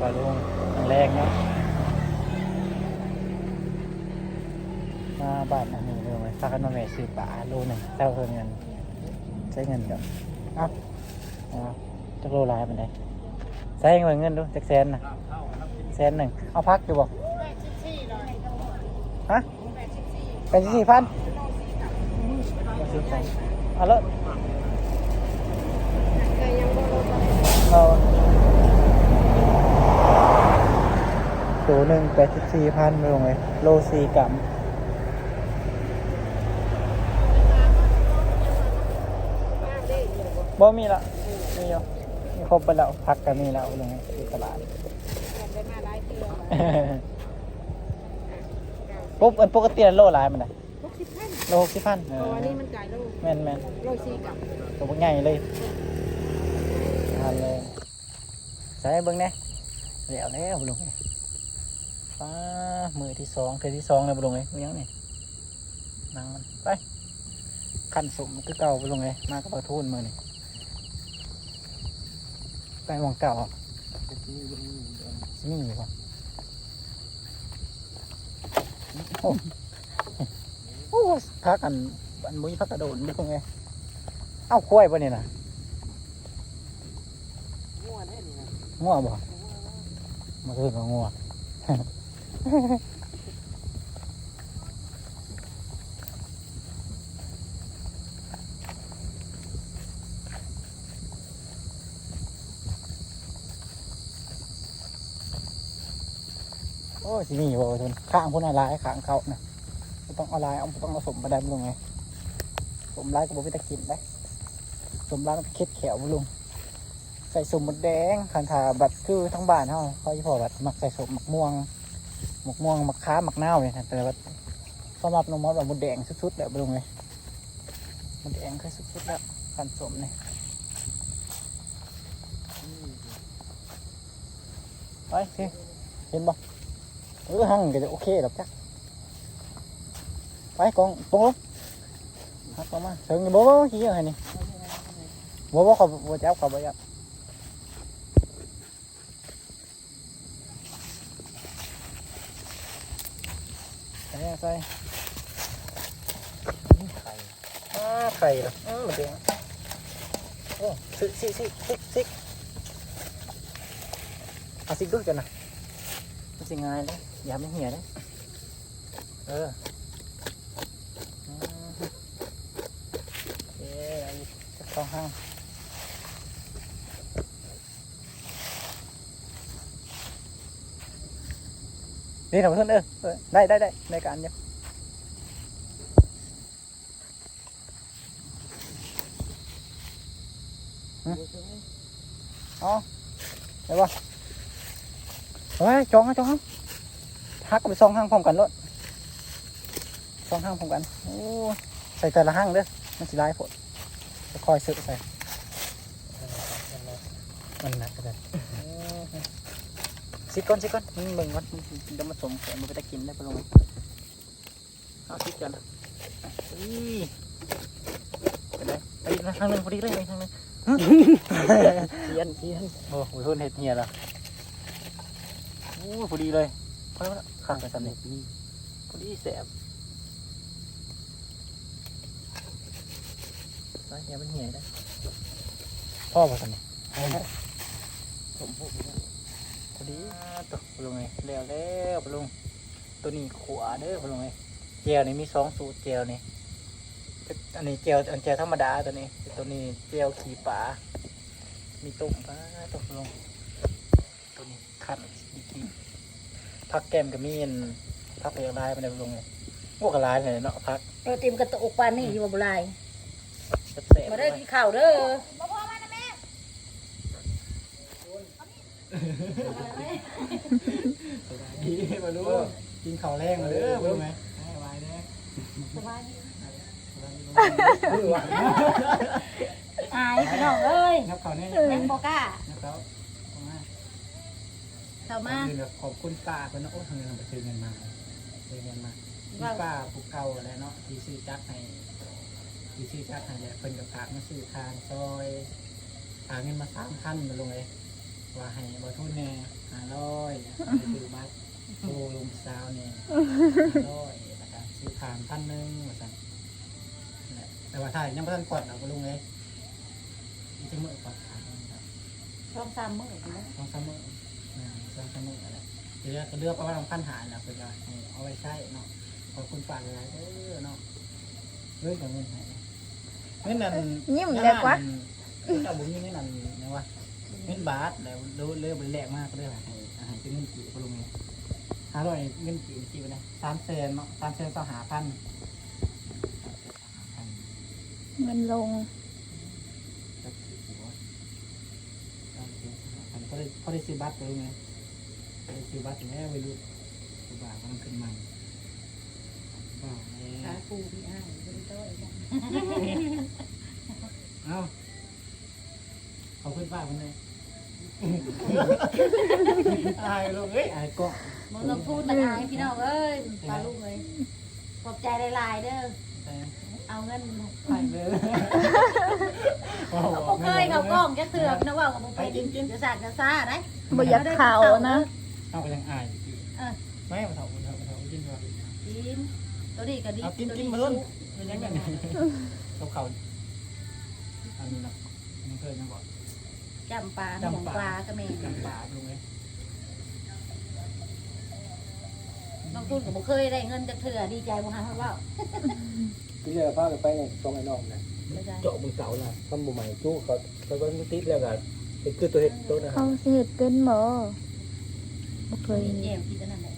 ปลาลุงแรงเนาะมาบ้านอันนี้เลยไหมพากันมาแม่ซื้อปลาโลหนึ่งเท่าเงินใช้เงินเดี๋ยวเอ้าเอาจักโลลายมันได้ใช้เงินเงินดูจักแสนนะแสนหนึ่งเอาพักอยู่บ่ฮะเป็นสี่พันเอาเลยเรา ตัวหนึ่งแปดสิบสี่พันไปลงเลย โลสี่กรัมบ่มีละมีอยู่มีครบไปแล้วพักก็มีแล้วลงที่ตลาดปุ๊บอันปกติโลหลายมันได้หกสิบพันโลหกสิบพันเออ๋ออนี่มันจ่ายโลแม่นแม่นโลสี่กับตัวพวกใหญ่เลยทานเลยใส่เบิ้งแน่เดี๋ยวแล้วบุลุง ป้ามือที่สองเทอที่สองเลยบุลุงไงมึงยังนี่นั่งมันไปขันสมคือเก่าบุลุงไงมากับปลาทูนมือนี่ไปหมองเก่าอะนี่วะโอ้โอ้พักอันอันมุ้ยพักกระโดดบุลุงไงเอ้าควายปะเนี่ยนะงัวแน่นี่นะง่วงบ่มาคือก็ง่วง โอ้ยสิมีบ่ทุนข้างพุ่นอะไรข้างเขานะบ่ต้องเอาลายเอาต้องเอาสมมาได้บ่ลุงไงสมลายก็บ่ไปตะกินได้สมลายมันเค็ดแขวลุงใส่สมหมดแดงคันถาบัดคือทั้งบ้านเฮาเขาอีพอบัดมักใส่สมหมักม่วง หมักม่วงหมักค้าหมักเน่าเนี่ยแต่ว่าสำหรับน้องมอสแบบมดแดงสุดๆแล้วบ่ลงเลยมดแดงคือสุดๆแล้วคันสมเนี่ยไปสิเห็นบ่เออหั่งก็จะโอเคดอกจ้ะไปกองตรงลงหักออกมาเชิงนี่บ่บ่ขี้ยังไงนี่บ่บ่เขาบ่จับเขาบ่จับ ใส่ไข่อ่าไข่เหรออืมมันเด้งโอ้สิสิสิสิสิเอาสิกด้วยกันนะมันสิง่ายเลยอย่าไม่เหี่ยเลยเอออืมโอเคเอาอีกสักสองห้าง นี่ทำเพื่อนเออเออได้ได้ได้ในการเนี่ยอ๋อได้ปะเฮ้ยจองนะจองนะฮั กไปสองห้างพร้อมกันเลยสองห้างพร้อมกันโอ้ใส่แต่ละห้างเด้อมันสิไล่ผลจะคอยซื้อใส่มันหนักเลยสิก่อนสิก่อนมันเบิ่งก่อนเดี๋ยวมาสมแขนมันไปตะกินได้ปะลงไหมเอาสิก่อนอุ้ยไปเลยไปอีกทางหนึงพอดีเลยไปทางหนึงเทียนเทียนโอ้โหทุนเห็ดเหียละโอ้พอดีเลยพอแล้วข้างกันสันนี่พอดีแสบไปอย่ามันเหี่ยได้พ่อพอสันนี่ผมพูด พอดีตัวพลุงไงแล้วแล้วพลุงตัวนี้ขวาเด้อพลุงไงเจลนี่มีสองสูตรเจลนี่อันนี้เจลอันเจลธรรมดาตัวนี้ ตัวนี้เจลขี่ป่ามีตุ่มปลาตัวพลุงตัวนี้ขันดีกีพักแก้มกับมีนพักไปยังลายมันได้พลุงไงพวกกระลายเลยเนาะพักเออเต็มกระตุกปานนี่อยู่บ่บุไรแสบๆมาได้อกินข้าวเด้อ ดีมาดูกินข้าวแรงมาเด้อพลุงไงสบายเด้ออายพี่น้องเอ้ยนับเขาเนี่ยยังบ่กล้านับเขาเอามาเข้ามาขอบคุณแบบขอบคุณป้าคนนะโอ้ทำไมเราไปซื้อเงินมาซื้อเงินมาป้าผูกเก่าแล้วเนาะที่ซื้อจักให้ที่ซื้อจักให้แหละเพิ่นกับฝากมาซื้อทางซอยฝาเงินมาสามพันมาลงเลย ว่าให้บ่ทุนแน่ห้าร้อยซื้อบัตรโชว์ลุงสาวแน่ห้าร้อยแล้วก็ซื้อผ่านพันหนึ่งว่าซั่นนั่นแหละแต่ว่าถ้ายังบ่ทันกดเอาบ่ลุงเลยมันจะมื้อกดขาดครับช่องสามมื้อนะสองสามมื้อนะสองสามมื้ออะไรเดือก็เลือกประมาณพันหาแล้วเพิ่นว่าให้เอาไว้ใช้เนาะขอบคุณฝากหลายๆเด้อเนาะเฮ้ยกับเงินให้เงินนั่นยิ้มเลยกว่าเจ้าบุญนี่นี่นั่นนะวะ เงินบาทแล้วดูเลือกเป็นแรกมากก็เลยให้อาหารเป็นเงินกี่ก็ลงเลยหาร้อยเงินกี่กี่ไปนะสามแสนเนาะสามแสนต่อหาพันเงินลงพอได้พอได้ซื้อบัตรไปลงไงพอได้ซื้อบัตรแม่ไปดูซื้อบาทมันขึ้นมันบ้าขาแม่ปูพี่อ้ายบ่ได้โต้จ้ะเอ้า ขอบคุณป้าคนนี้อายลูกเอ้ยอายก็มึงต้องพูดนะอายพี่น้องเอ้ยปลาลูกเอ้ยขอบใจหลายๆเด้อเอาเงินไปเลยเขาบ่เคยเขากล้องจะเถือกนะว่าก็บ่เป็นจะสากจะซ่าได้บ่อยากเข่านะเอาไปยังอายพี่เออไม่มาเถาเถาเถากินก่อนกินตัวนี้ก็ดีเอากินกินมาลุ้นเป็นยังไงกับเขาอันนี้นะมันเคยยังบอก จำปลาหมองปลาก็แม่จำปาดูไหมบางคนก็บ่เคยได้เงินจากเถื่อดีใจบ่ฮะว่าที่จะพากันไปเนี่ยตรงไอ้นอกเนี่ยเจาะมือเก่าละทำบุใหม่จู้เขาเขาก็ติดแล้วกันเป็นคือตัวเห็ดตัวนะครัเขาบสิเฮ็ดเป็นบ่บ่เคตัวยนี้แจวกินอันนั้นแหละ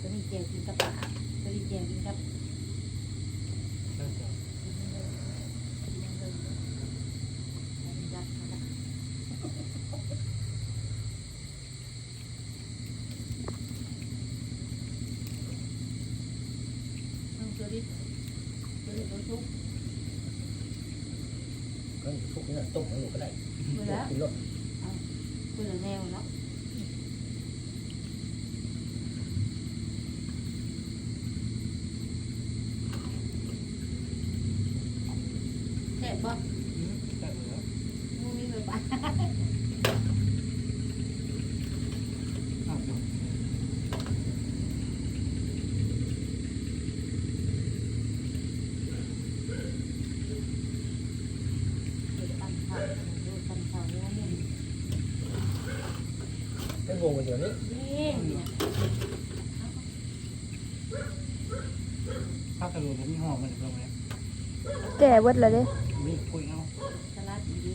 ตัวนี้แจวกินกับปลาตัวนี้แจวกินกับตัวนี้ตัวนี้ตัวชุบ ก็ ทุกเนี่ยต้มให้หนูก็ได้เบื่อแล้วกินรสเบื่อแนวเนาะแซ่บบ่แต่เหลือ มูมีเลยปะ อ้าว เดี๋ยวปั่นข้าวเดี๋ยวปั่นข้าวเดี๋ยวนี่ ไม่งงกันเดี๋ยวนี้นี่เนี่ยข้าวกระดูกมีห่อมันลงเลยแก่เบิดแล้วเด้มีคุยเอาสลัดดี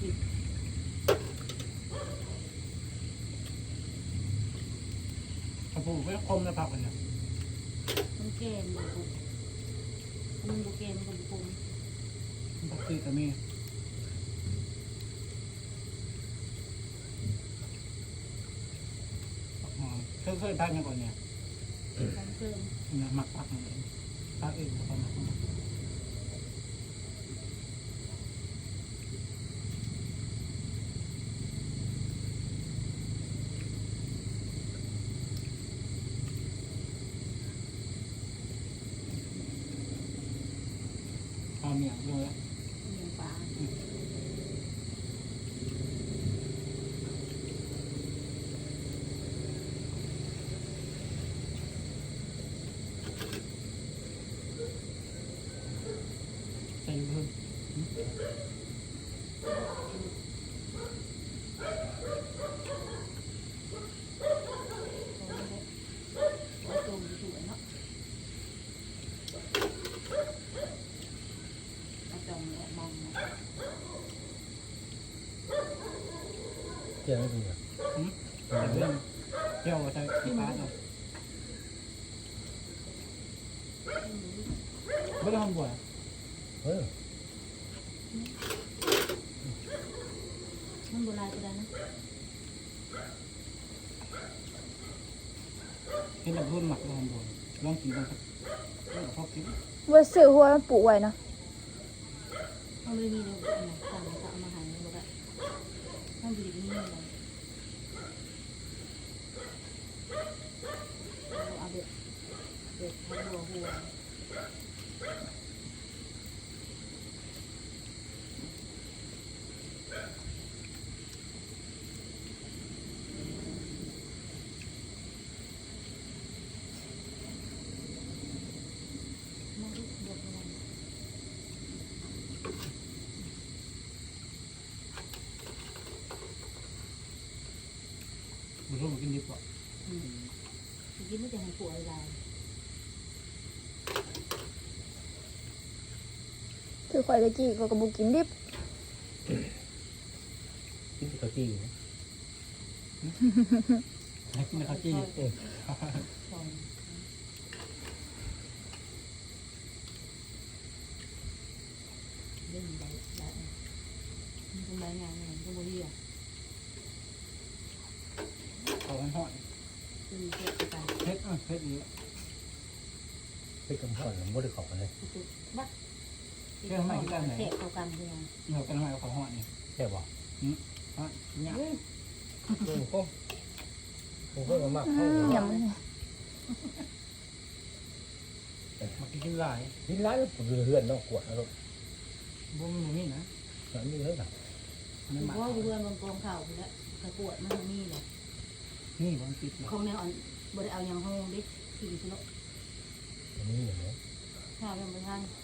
ผิดกระปูไม่คมเลยผักมันเนี่ยมันเกมมันบุกมันบุกเกมมันบุกผักคือก็มี เคยเคยทานยังก่อนเนี่ยมันเพิ่มเนี่ยหมักผักมันเองผักอื่นก็ประมาณนั้นเอาเมียงเลยเลี้ยงปลาใส่เพิ่ม แล้วจงสวยเนาะแล้วจงมอง เที่ยงไม่ดีอะ ใส่เพิ่มเที่ยวใส่ขี้ปลาเนาะไม่ได้ทำบ่อย เออ มันโบราณก็ได้นะ เห็นแบบรุ่นหมักลองบ่อยลองกินกันสักเออชอบกินบ่ซื้อหัวมันปลูกไว้นะมันไม่มีเลยอันไหนสั่งจะเอามาหาในโบราณมันดีนี่เลยเอาเด็ดเด็ดทั้งหัวหัว เคุณรู้มันกินดิบป่ะ อืมกินไม่จะให้ป่วยอะไร คือ ข่อยตะกี้เขาก็บ่กินดิบกินข้าวจี่นะให้กินข้าวจี้สองเรื่องใดใดมันเป็นใบงานมันก็บ่ดีอะเขาให้ห่อนคือเกิดไปเผ็ดเออเผ็ดนี้ไปกำพันแล้วไม่ ได้ขอบกันเลยคือบักเสพเข้ากันคือยังเดี๋ยวกันหน่อยเขาห่อนนี่แค่บอกห่อนเนี่ยโอ้โหโอ้โหมากอืเข้ามยำเลยมากินหลายกินร้านผมเฮือนต้องกวดนะลูกบ่มีนี่นะมันมีเท่าไหร่ไม่คือมาว่าเรือนบนกองเข่าคือแล้วกระปวดมันมีเลยนี่บางติดของแนวอ่อนบ่ได้เอาอย่างห้องดิกินสิลูกมันมีอย่างนี้ข้าวเป็นประทานเ